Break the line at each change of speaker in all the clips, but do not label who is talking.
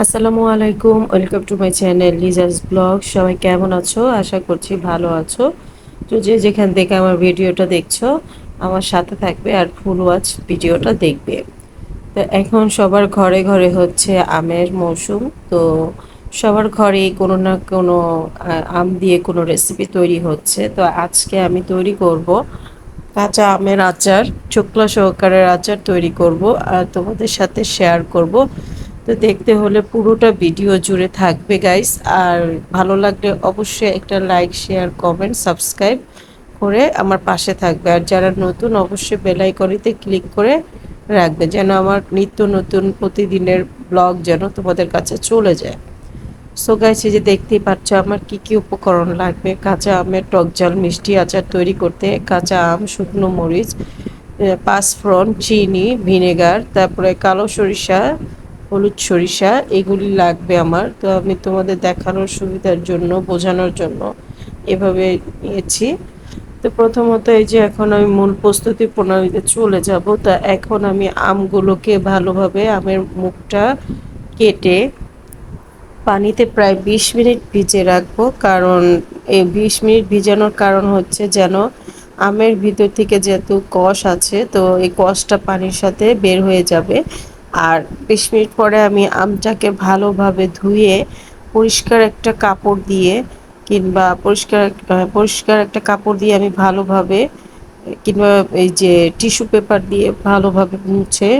আসসালামু আলাইকুম, welcome to my channel লিজার্স ব্লগ। সবাই কেমন আছো? আশা করছি ভালো আছো। তো যে যেখান থেকে আমার ভিডিওটা দেখছ, আমার সাথে থাকবে আর ফুল ওয়াচ ভিডিওটা দেখবে। তো এখন সবার ঘরে ঘরে হচ্ছে আমের মৌসুম। তো সবার ঘরে কোনো না কোনো আম দিয়ে কোনো রেসিপি তৈরি হচ্ছে। তো আজকে আমি তৈরি করব কাঁচা আমের আচার চোকলা সহকারের আচার তৈরি করব। আর তোমাদের সাথে শেয়ার করব তো দেখতে হলে পুরোটা ভিডিও জুড়ে থাকবে গাইস আর ভালো লাগলে অবশ্যই একটা লাইক শেয়ার কমেন্ট সাবস্ক্রাইব করে আমার পাশে থাকবে। আর যারা নতুন, অবশ্যই বেলাইকনিতে ক্লিক করে রাখবে যেন আমার নিত্য নতুন প্রতিদিনের ব্লগ যেন তোমাদের কাছে চলে যায়। সো গাইছে যে দেখতেই পাচ্ছ আমার কি কি উপকরণ লাগবে? কাঁচা আমের টক ঝাল, মিষ্টি আচার তৈরি করতে, কাঁচা আম, শুকনো মরিচ পাঁচফ্রন চিনি, ভিনেগার, তারপরে কালো সরিষা হলুদ সরিষা, এগুলি লাগবে আমার। তো আমি তোমাদের দেখানোর সুবিধার জন্য, বোঝানোর জন্য এভাবে নিয়েছি। তো প্রথমত এই যে এখন আমি মূল প্রস্তুতি প্রণালীতে চলে যাব, তা এখন আমি আমগুলোকে ভালোভাবে আমের মুখটা কেটে পানিতে প্রায় বিশ মিনিট ভিজে রাখব। কারণ এই বিশ মিনিট ভিজানোর কারণ হচ্ছে যেন আমের ভিতর থেকে যেহেতু কষ আছে, তো এই কষটা পানির সাথে বের হয়ে যাবে। আর বিশ মিনিট পরে আমি আমটাকে ভালোভাবে ধুয়ে পরিষ্কার একটা কাপড় দিয়ে কিংবা পরিষ্কার পরিষ্কার একটা কাপড় দিয়ে আমি ভালোভাবে, কিংবা এই যে টিস্যু পেপার দিয়ে ভালোভাবে মুছে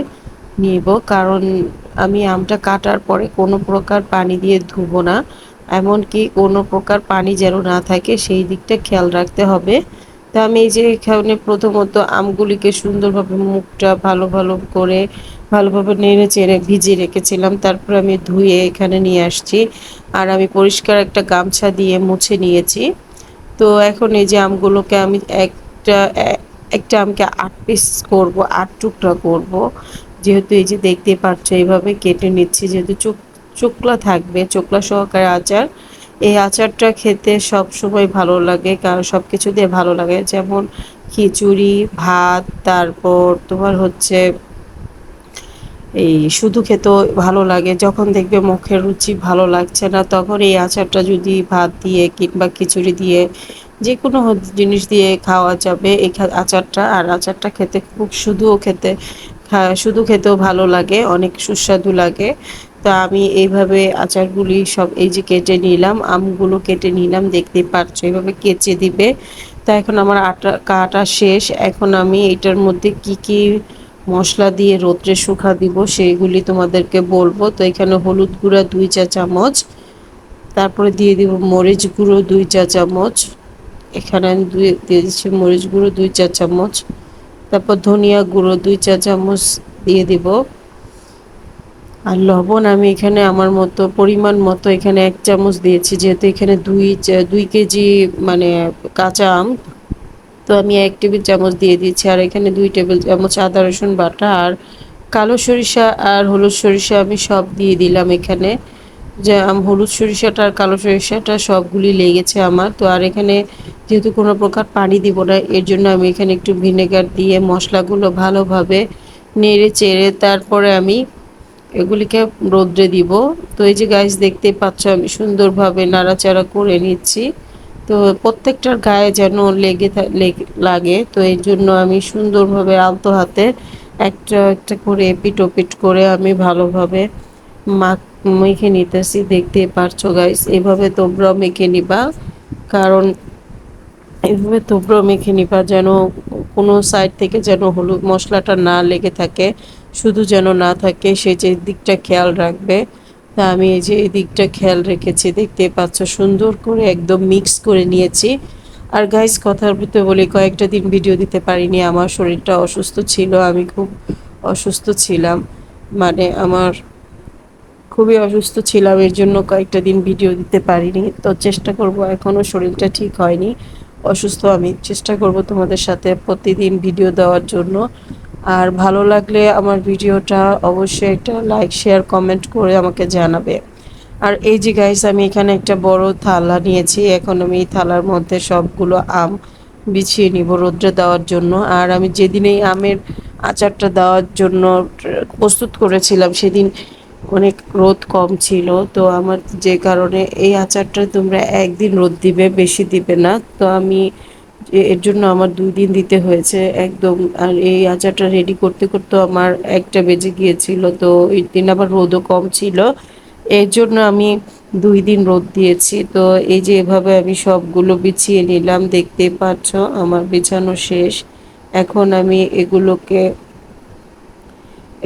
নিব। কারণ আমি আমটা কাটার পরে কোনো প্রকার পানি দিয়ে ধুবো না। এমনকি কোনো প্রকার পানি যেন না থাকে, সেই দিকটা খেয়াল রাখতে হবে। তা আমি এই যে এখানে প্রথমত আমগুলিকে সুন্দরভাবে মুখটা ভালো ভালো করে ভালোভাবে নেড়ে চেড়ে ভিজিয়ে রেখেছিলাম। তারপর আমি ধুয়ে এখানে নিয়ে আসছি। আর আমি পরিষ্কার একটা গামছা দিয়ে মুছে নিয়েছি। তো এখন এই যে আমগুলোকে আমি একটা একটা আমকে আট পিস করব, আট টুকরা করব। যেহেতু এই যে দেখতে পাচ্ছ এইভাবে কেটে নিচ্ছি। যেহেতু চোখ চোকলা থাকবে চোকলা সহকারে আচার। এই আচারটা খেতে সব সময় ভালো লাগে, কারণ সব কিছু দিয়ে ভালো লাগে। যেমন খিচুড়ি, ভাত, তারপর তোমার হচ্ছে এই শুধু খেতেও ভালো লাগে, যখন দেখবে মুখের রুচি ভালো লাগছে না, তখন এই আচারটা যদি ভাত দিয়ে কিংবা খিচুড়ি দিয়ে যে কোনো জিনিস দিয়ে খাওয়া যাবে, এই আচারটা, আর আচারটা খেতে খুব শুধুও খেতে শুধু খেতেও ভালো লাগে, অনেক সুস্বাদু লাগে। তা আমি এইভাবে আচারগুলি সব এই যে কেটে নিলাম, আমগুলো কেটে নিলাম দেখতে পাচ্ছ এইভাবে কেচে দিবে। তা এখন আমার আটা, কাটা শেষ, এখন আমি এটার মধ্যে কি কি মশলা দিয়ে রোদ্রে শুকা দিব, সেইগুলি তোমাদেরকে বলব। তো এখানে হলুদ গুঁড়া দুই চা চামচ, তারপরে দিয়ে দিব মরিচ গুঁড়ো দুই চা চামচ। এখানে আমি দুই, দিয়ে দিচ্ছি মরিচ গুঁড়ো দুই চা চামচ। তারপর ধনিয়া গুঁড়ো দুই চা চামচ দিয়ে দিব। আর লবণ আমি এখানে আমার মতো, পরিমাণ মতো এখানে এক চামচ দিয়েছি, যেহেতু এখানে দুই দুই কেজি মানে কাঁচা আম। তো আমি এক টেবিল চামচ দিয়ে দিচ্ছি আর এখানে দুই টেবিল চামচ আদা, রসুন বাটা আর কালো সরিষা আর হলুদ সরিষা আমি সব দিয়ে দিলাম এখানে। যে হলুদ সরিষাটা আর কালো সরিষাটা সবগুলি লেগেছে আমার। তো আর এখানে যেহেতু কোনো প্রকার পানি দিব না, এর জন্য আমি এখানে একটু ভিনেগার দিয়ে মশলাগুলো ভালোভাবে নেড়ে চেড়ে তারপরে আমি এগুলিকে রোদ্রে দিব। তো এই যে গাছ দেখতে পাচ্ছ আমি সুন্দরভাবে নাড়াচাড়া করে নিচ্ছি। তো প্রত্যেকটার গায়ে যেন লেগে লাগে তো এই জন্য আমি সুন্দরভাবে আলতো হাতে একটা একটা করে এপিট ওপিট করে আমি ভালোভাবে মাখ মেখে নিতেছি। দেখতে পারছ গাইস এভাবে তোমরাও মেখে নিবা। কারণ এভাবে তোমরাও মেখে নিবা যেন কোনো সাইড থেকে যেন হলুদ মশলাটা না লেগে থাকে। শুধু যেন না থাকে, সে যে দিকটা খেয়াল রাখবে। তা আমি এই যে এই দিকটা খেয়াল রেখেছি দেখতে পাচ্ছ, সুন্দর করে একদম মিক্স করে নিয়েছি। আর গাইস কথার ভিতরে বলি, কয়েকটা দিন ভিডিও দিতে পারিনি, আমার শরীরটা অসুস্থ ছিল, আমি খুব অসুস্থ ছিলাম। মানে আমার খুবই অসুস্থ ছিলাম, এর জন্য কয়েকটা দিন ভিডিও দিতে পারিনি। তো চেষ্টা করব এখনও শরীরটা ঠিক হয়নি। অসুস্থ আমি চেষ্টা করব তোমাদের সাথে প্রতিদিন ভিডিও দেওয়ার জন্য। আর ভালো লাগলে আমার ভিডিওটা অবশ্যই একটা লাইক শেয়ার কমেন্ট করে আমাকে জানাবে। আর এই যে গাইস আমি এখানে একটা বড় থালা নিয়েছি। এখন আমি এই থালার মধ্যে সবগুলো আম বিছিয়ে নিব রোদ্রে দেওয়ার জন্য। আর আমি যেদিন এই আমের আচারটা দেওয়ার জন্য প্রস্তুত করেছিলাম, সেদিন অনেক রোদ কম ছিল। তো আমার যে কারণে এই আচারটা তোমরা একদিন রোদ দিবে, বেশি দিবে না। তো আমি এর জন্য আমার দুই দিন দিতে হয়েছে একদম। আর এই আচারটা রেডি করতে করতে আমার একটা বেজে গিয়েছিল, তো এই দিন আবার রোদও কম ছিল। এর জন্য আমি দুই দিন রোদ দিয়েছি। তো এই যে এভাবে আমি সবগুলো বিছিয়ে নিলাম দেখতে পাচ্ছ আমার বিছানো শেষ। এখন আমি এগুলোকে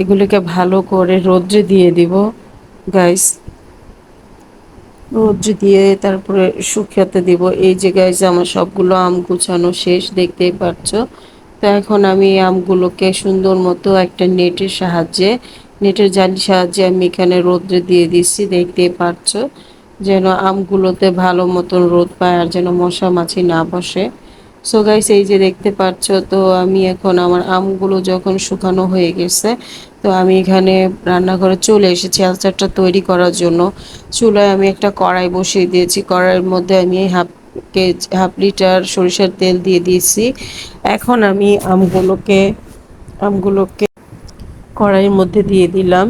এগুলোকে ভালো করে রোদ্রে দিয়ে দিব। গাইস রোদ্রে দিয়ে তারপরে শুকাতে দিব। এই জায়গায় যে আমার সবগুলো আম গুছানো শেষ, দেখতেই পাচ্ছ তো এখন আমি আমগুলোকে সুন্দর মতো একটা নেটের সাহায্যে, নেটের জালির সাহায্যে আমি এখানে রোদ্রে দিয়ে দিচ্ছি, দেখতেই পাচ্ছ যেন আমগুলোতে ভালো মতন রোদ পায় আর যেন মশা মাছি না বসে। সো গাইস এই যে দেখতে পাচ্ছ, তো আমি এখন আমার আমগুলো যখন শুকানো হয়ে গেছে, তো আমি এখানে রান্নাঘরে চলে এসেছি আচারটা তৈরি করার জন্য। চুলায় আমি একটা কড়াই বসিয়ে দিয়েছি। কড়াইয়ের মধ্যে আমি হাফ কেজ, হাফ লিটার সরিষার তেল দিয়ে দিয়েছি। এখন আমি আমগুলোকে আমগুলোকে কড়াইয়ের মধ্যে দিয়ে দিলাম।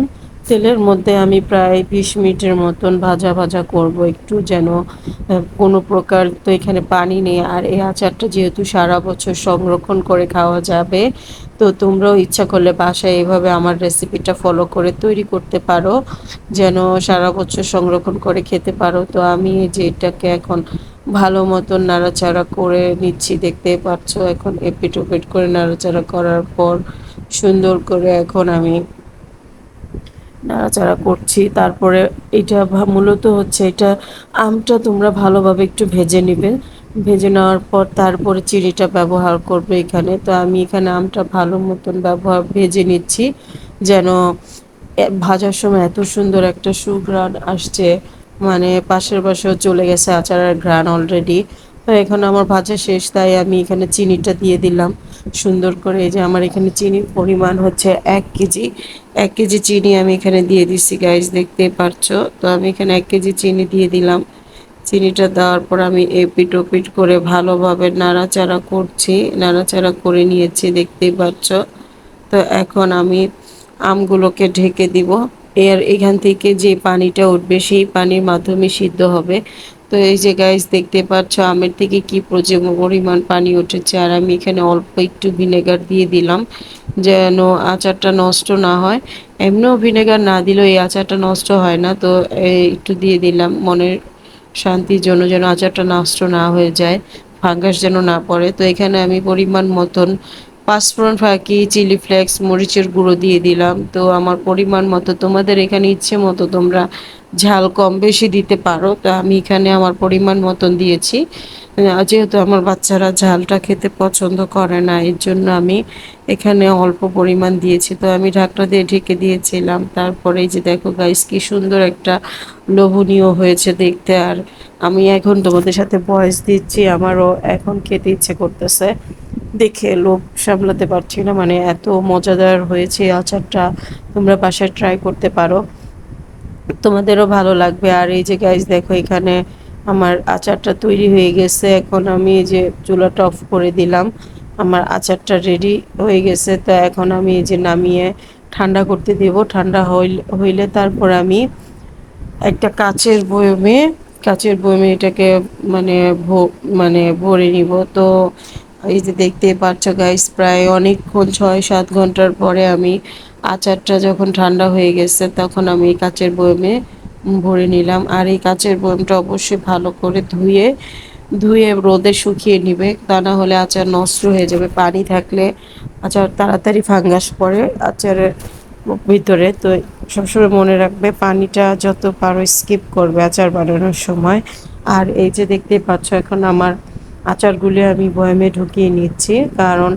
তেলের মধ্যে আমি প্রায় বিশ মিনিটের মতন ভাজা ভাজা করব। একটু যেন কোনো প্রকার তো এখানে পানি নেই। আর এই আচারটা যেহেতু সারা বছর সংরক্ষণ করে খাওয়া যাবে, তো তোমরাও ইচ্ছা করলে বাসায় এইভাবে আমার রেসিপিটা ফলো করে তৈরি করতে পারো, যেন সারা বছর সংরক্ষণ করে খেতে পারো। তো আমি যে এটাকে এখন ভালো মতন নাড়াচাড়া করে নিচ্ছি, দেখতে পাচ্ছ এখন এপিট ওপিট করে নাড়াচাড়া করার পর সুন্দর করে এখন আমি নাড়াচাড়া করছি। তারপরে এটা মূলত হচ্ছে এটা আমটা তোমরা ভালোভাবে একটু ভেজে নেবে। ভেজে নেওয়ার পর তারপরে চিনিটা ব্যবহার করবে এখানে। তো আমি এখানে আমটা ভালো মতন ব্যবহার, ভেজে নিচ্ছি। যেন ভাজার সময় এত সুন্দর একটা সুঘ্রাণ আসছে। মানে পাশের পাশেও চলে গেছে আচারের ঘ্রাণ অলরেডি এখন আমার ভাজা শেষ, তাই আমি এখানে চিনিটা দিয়ে দিলাম। সুন্দর করে এই যে আমার এখানে চিনির পরিমাণ হচ্ছে এক কেজি। এক কেজি চিনি আমি এখানে দিয়ে দিচ্ছি গাইজ দেখতে পারছ তো আমি এখানে এক কেজি চিনি দিয়ে দিলাম। চিনিটা দেওয়ার পর আমি এপিট ওপিট করে ভালোভাবে নাড়াচাড়া করছি, নাড়াচাড়া করে নিয়েছি দেখতেই পাচ্ছ? তো এখন আমি আমগুলোকে ঢেকে দিব। এর এখান থেকে যে পানিটা উঠবে, সেই পানির মাধ্যমে সিদ্ধ হবে। তো এই যে গাইস দেখতে পাচ্ছ আমের থেকে কি প্রচুর পরিমাণ পানি উঠেছে, আর আমি এখানে অল্প একটু ভিনেগার দিয়ে দিলাম যেন আচারটা নষ্ট না হয়। এমনিও ভিনেগার না দিলেও এই আচারটা নষ্ট হয় না, তো একটু দিয়ে দিলাম। মনের শান্তির জন্য যেন আচারটা নষ্ট না হয়ে যায় ফাঙ্গাস যেন না পড়ে। তো এখানে আমি পরিমাণ মতন পাঁচফোড়ন ফাঁকি, চিলি ফ্লেক্স, মরিচের গুঁড়ো দিয়ে দিলাম। তো আমার পরিমাণ মতো, তোমাদের এখানে ইচ্ছে মতো তোমরা ঝাল কম বেশি দিতে পারো। তো আমি এখানে আমার পরিমাণ মতন দিয়েছি। যেহেতু আমার বাচ্চারা ঝালটা খেতে পছন্দ করে না, এর জন্য আমি এখানে অল্প পরিমাণ দিয়েছি। তো আমি ঢাকটা দিয়ে ঢেকে দিয়েছিলাম। তারপরে যে দেখো গাইস কি সুন্দর একটা লোভনীয় হয়েছে দেখতে। আর আমি এখন তোমাদের সাথে বয়স দিচ্ছি, আমারও এখন খেতে ইচ্ছে করতেছে। দেখে লোভ সামলাতে পারছি না। মানে এত মজাদার হয়েছে আচারটা। তোমরা বাসায় ট্রাই করতে পারো। তোমাদেরও ভালো লাগবে। আর এই যে গাইজ দেখো এখানে আমার আচারটা তৈরি হয়ে গেছে। এখন আমি এই যে চুলাটা অফ করে দিলাম। আমার আচারটা রেডি হয়ে গেছে। তো এখন আমি এই যে নামিয়ে ঠান্ডা করতে দেব। ঠান্ডা হইলে তারপর আমি একটা কাচের বয়মে কাচের বয়মে এটাকে মানে ভো মানে ভরে নিব। তো এই যে দেখতে পাচ্ছ গাইস প্রায় অনেকক্ষণ ছয় সাত ঘণ্টার পরে আমি আচারটা যখন ঠান্ডা হয়ে গেছে, তখন আমি এই কাচের বয়মে ভরে নিলাম। আর এই কাচের বয়মটা অবশ্যই ভালো করে ধুয়ে ধুয়ে রোদে শুকিয়ে নিবে। তা না হলে আচার নষ্ট হয়ে যাবে। পানি থাকলে আচার তাড়াতাড়ি ফাঙ্গাস পড়ে আচারের ভিতরে। তো সবসময় মনে রাখবে, পানিটা যত পারো স্কিপ করবে আচার বানানোর সময়। আর এই যে দেখতে পাচ্ছ, এখন আমার আচারগুলি আমি বয়মে ঢুকিয়ে নিচ্ছি, কারণ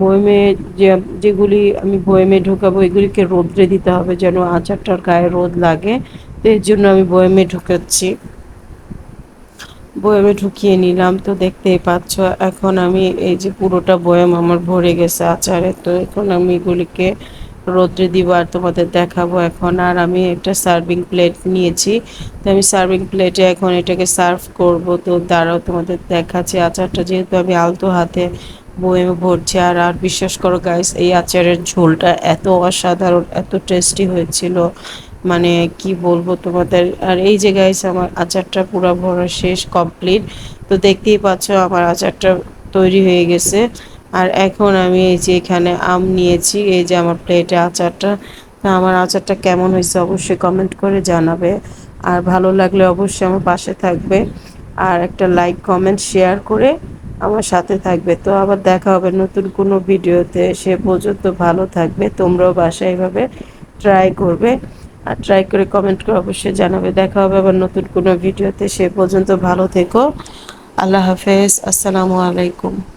বয়মে যে, যেগুলি আমি বয়মে ঢুকাবো এগুলিকে রোদ্রে দিতে হবে যেন আচারটার গায়ে রোদ লাগে, তো এর জন্য আমি বয়মে ঢুকাচ্ছি। বয়ামে ঢুকিয়ে নিলাম, তো দেখতেই পাচ্ছ এখন আমি এই যে পুরোটা বয়াম আমার ভরে গেছে আচারে, তো এখন আমি এগুলিকে রোদ্রে দিব আর তোমাদের দেখাবো এখন। আর আমি একটা সার্ভিং প্লেট নিয়েছি। তো আমি সার্ভিং প্লেটে এখন এটাকে সার্ভ করব। তো তারাও তোমাদের দেখাচ্ছে। আচারটা যেহেতু আমি আলতো হাতে বয়ে ভরছি, আর আর বিশ্বাস করো গাইস এই আচারের ঝোলটা এত অসাধারণ, এত টেস্টি হয়েছিল। মানে কি বলব তোমাদের? আর এই যে গাইস আমার আচারটা পুরো ভরা শেষ কমপ্লিট তো দেখতেই পাচ্ছ আমার আচারটা তৈরি হয়ে গেছে। আর এখন আমি এই যে এখানে আম নিয়েছি, এই যে আমার প্লেটে আচারটা। তা আমার আচারটা কেমন হয়েছে অবশ্যই কমেন্ট করে জানাবে। আর ভালো লাগলে অবশ্যই আমার পাশে থাকবে। আর একটা লাইক কমেন্ট শেয়ার করে আমার সাথে থাকবে। তো আবার দেখা হবে নতুন কোনো ভিডিওতে। সে পর্যন্ত ভালো থাকবে। তোমরাও বাসায় এভাবে ট্রাই করবে। আর ট্রাই করে কমেন্ট করে অবশ্যই জানাবে। দেখা হবে আবার নতুন কোনো ভিডিওতে। সে পর্যন্ত ভালো থেকো। আল্লাহ হাফেজ। আসসালামু আলাইকুম।